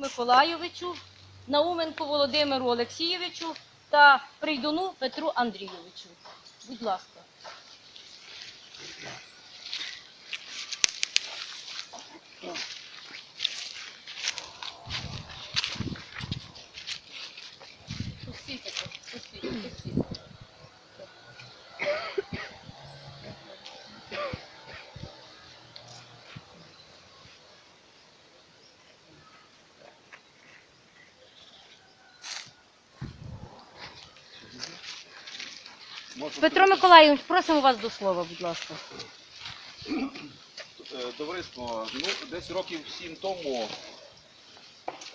Миколайовичу, Науменку Володимиру Олексійовичу та Прийдуну Петру Андрійовичу. Будь ласка. Пустіть, Петро Миколайович, просимо вас до слова, будь ласка. Е, Товариство, ну десь років сім тому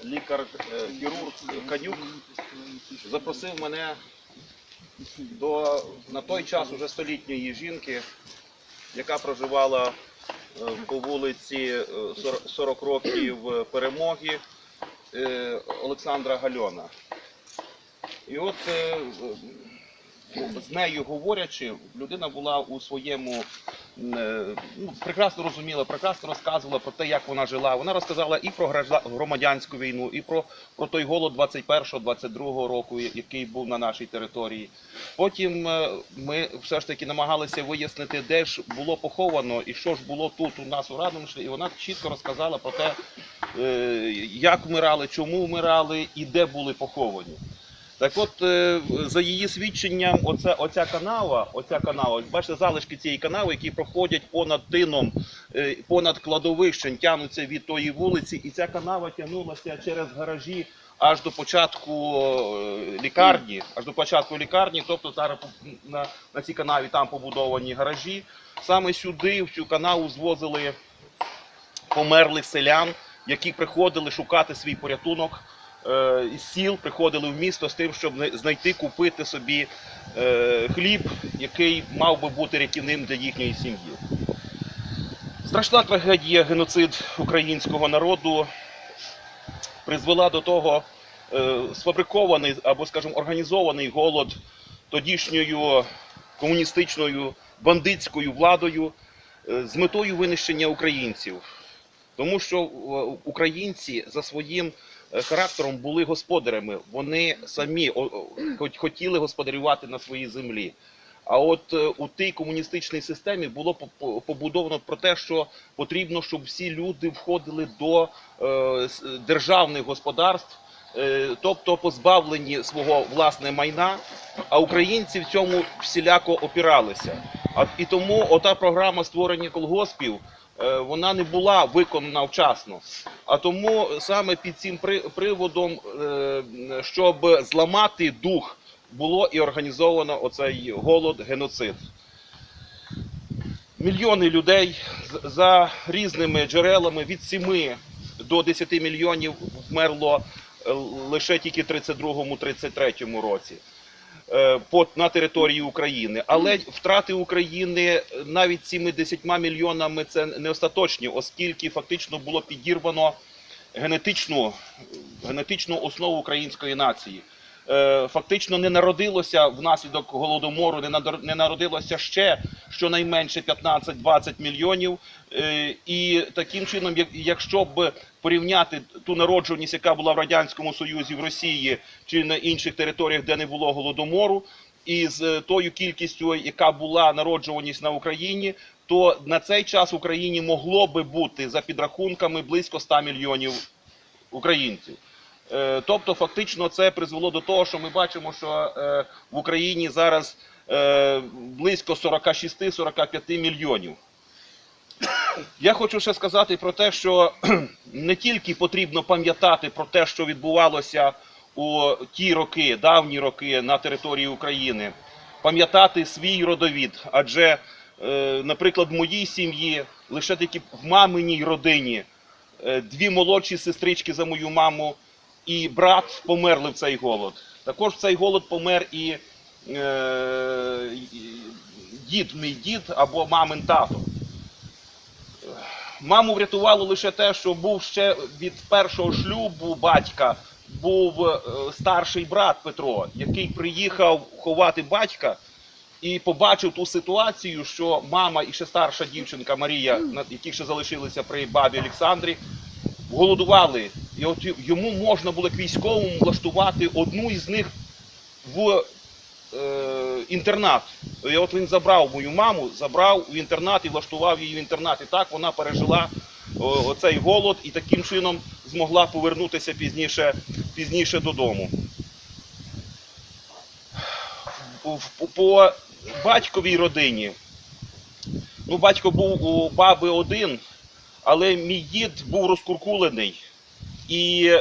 лікар-хірург Канюк запросив мене до на той час уже столітньої жінки, яка проживала е, по вулиці е, 40 40 років перемоги е, Олександра Гальона. І от е, з нею говорячи, людина була у своєму е, ну, прекрасно розуміла, прекрасно розказувала про те, як вона жила. Вона розказала і про громадянську війну, і про, про той голод 21-22 року, який був на нашій території. Потім е, ми все ж таки намагалися вияснити, де ж було поховано і що ж було тут у нас у Радомишлі. І вона чітко розказала про те, е, як вмирали, чому вмирали і де були поховані. Так от, е, за її свідченням, оця, оця канава, оця канава, бачите, залишки цієї канави, які проходять понад тином, е, понад кладовищем, тягнуться від тої вулиці, і ця канава тягнулася через гаражі аж до початку е, лікарні, аж до початку лікарні, тобто зараз на, на цій канаві там побудовані гаражі. Саме сюди, в цю канаву, звозили померлих селян, які приходили шукати свій порятунок із сіл, приходили в місто з тим, щоб знайти, купити собі е, хліб, який мав би бути рятівним для їхньої сім'ї. Страшна трагедія, геноцид українського народу призвела до того е, сфабрикований або, скажімо, організований голод тодішньою комуністичною бандитською владою е, з метою винищення українців. Тому що е, українці за своїм е, характером були господарями. Вони самі хотіли господарювати на своїй землі. А от е, у тій комуністичній системі було по- по- побудовано про те, що потрібно, щоб всі люди входили до е, державних господарств, е, тобто позбавлені свого власне майна, а українці в цьому всіляко опіралися. А і тому ота програма створення колгоспів вона не була виконана вчасно. А тому саме під цим приводом, е, щоб зламати дух, було і організовано оцей голод, геноцид. Мільйони людей за різними джерелами від 7 до 10 мільйонів вмерло е, лише тільки в 32-33 році е, по- на території України. Але втрати України навіть цими 10 мільйонами це не остаточні, оскільки фактично було підірвано генетичну, генетичну основу української нації. Е, Фактично не народилося внаслідок голодомору, не народилося ще щонайменше 15-20 мільйонів. Е, І таким чином, якщо б порівняти ту народжуваність, яка була в радянському союзі, в Росії чи на інших територіях, де не було голодомору, і з е, тою кількістю, яка була народжуваність на Україні, то на цей час в Україні могло би бути за підрахунками близько 100 мільйонів українців. Е, Тобто, фактично, це призвело до того, що ми бачимо, що е, в Україні зараз е, близько 46-45 мільйонів. Я хочу ще сказати про те, що не тільки потрібно пам'ятати про те, що відбувалося у ті роки, давні роки на території України, пам'ятати свій родовід. Адже, наприклад, в моїй сім'ї лише тільки в маминій родині дві молодші сестрички за мою маму і брат померли в цей голод. Також в цей голод помер і, е, дід, мій дід або мамин тато. Маму врятувало лише те, що був ще від першого шлюбу батька був е, старший брат Петро, який приїхав ховати батька і побачив ту ситуацію, що мама і ще старша дівчинка Марія, які ще залишилися при бабі Олександрі, голодували І от йому можна було як військовому влаштувати одну із них в е, інтернат. І от він забрав мою маму, забрав в інтернат і влаштував її в інтернат. І так вона пережила оцей голод і таким чином змогла повернутися пізніше, пізніше додому. По батьковій родині. Ну, батько був у баби один, але мій дід був розкуркулений. І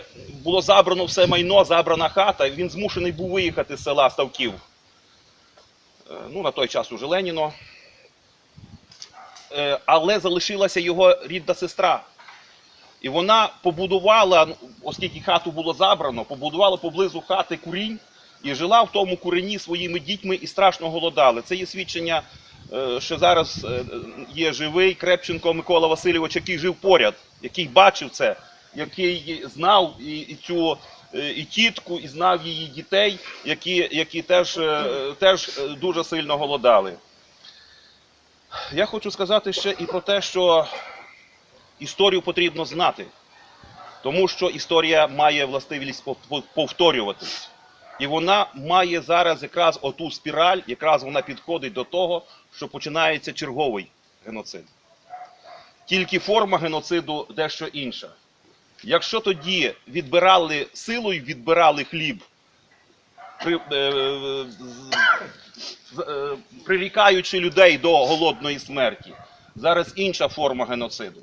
було забрано все майно, забрана хата. Він змушений був виїхати з села Ставків. Е, Ну, на той час уже Леніно. Е, Але залишилася його рідна сестра. І вона побудувала, ну, оскільки хату було забрано, побудувала поблизу хати курінь і жила в тому курені своїми дітьми і страшно голодали. Це є свідчення, е, що зараз є живий Крепченко Микола Васильович, який жив поряд, який бачив це, який знав і, і цю е, і тітку, і знав її дітей, які, які теж, е, теж е, дуже сильно голодали. Я хочу сказати ще і про те, що історію потрібно знати, тому що історія має властивість пов- пов- повторюватись. І вона має зараз якраз оту спіраль, якраз вона підходить до того, що починається черговий геноцид. Тільки форма геноциду дещо інша. Якщо тоді відбирали силою, відбирали хліб, при, е, з- е, прирікаючи людей до голодної смерті, зараз інша форма геноциду.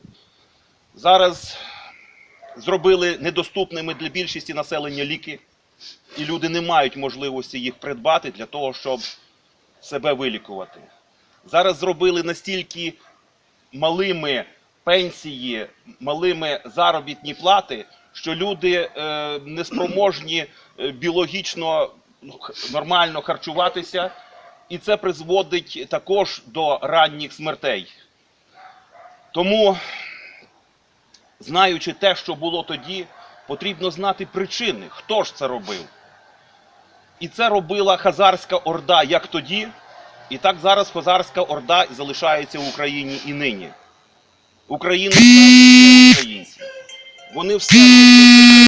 Зараз зробили недоступними для більшості населення ліки, і люди не мають можливості їх придбати для того, щоб себе вилікувати. Зараз зробили настільки малими пенсії, малими заробітні плати, що люди е, неспроможні е, біологічно нормально харчуватися, і це призводить також до ранніх смертей. Тому, знаючи те, що було тоді, потрібно знати причини, хто ж це робив. І це робила Хазарська Орда як тоді, і так зараз Хазарська Орда залишається в Україні і нині. Україна українці. Вони все